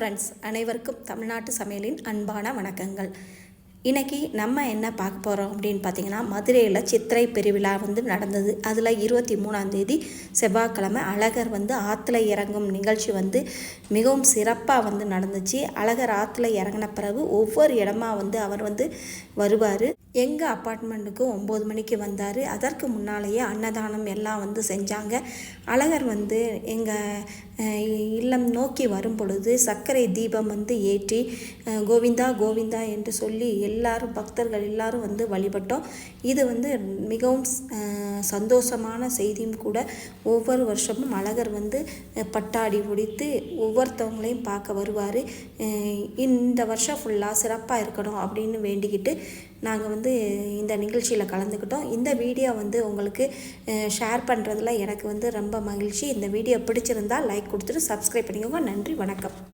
Friends அனைவருக்கும் தமிழ்நாட்டு சமையலின் அன்பான வணக்கங்கள். இன்றைக்கி நம்ம என்ன பார்க்க போகிறோம் அப்படின்னு பார்த்தீங்கன்னா மதுரையில் சித்திரை பெருவிழா வந்து நடந்தது. அதில் இருபத்தி மூணாந்தேதி செவ்வாய்க்கிழமை அழகர் வந்து ஆற்றுல இறங்கும் நிகழ்ச்சி வந்து மிகவும் சிறப்பாக வந்து நடந்துச்சு. அழகர் ஆற்றுல இறங்கின பிறகு ஒவ்வொரு இடமா வந்து அவர் வந்து வருவார். எங்கள் அப்பார்ட்மெண்ட்டுக்கு ஒம்பது மணிக்கு வந்தார். அதற்கு முன்னாலேயே அன்னதானம் எல்லாம் வந்து செஞ்சாங்க. அழகர் வந்து எங்கள் இல்லம் நோக்கி வரும் பொழுது சர்க்கரை தீபம் வந்து ஏற்றி கோவிந்தா கோவிந்தா என்று சொல்லி எல்லாரும் பக்தர்கள் எல்லாரும் வந்து வழிபட்டோம். இது வந்து மிகவும் சந்தோஷமான செய்தியும் கூட. ஒவ்வொரு வருஷமும் அழகர் வந்து பட்டாடி உடித்து ஒவ்வொருத்தவங்களையும் பார்க்க வருவார். இந்த வருஷம் ஃபுல்லாக சிறப்பாக இருக்கணும் அப்படின்னு வேண்டிக்கிட்டு நாங்கள் வந்து இந்த நிகழ்ச்சியில் கலந்துக்கிட்டோம். இந்த வீடியோ வந்து உங்களுக்கு ஷேர் பண்ணுறதுல எனக்கு வந்து ரொம்ப மகிழ்ச்சி. இந்த வீடியோ பிடிச்சிருந்தா லைக் கொடுத்துட்டு சப்ஸ்கிரைப் பண்ணிக்கோங்க. நன்றி வணக்கம்.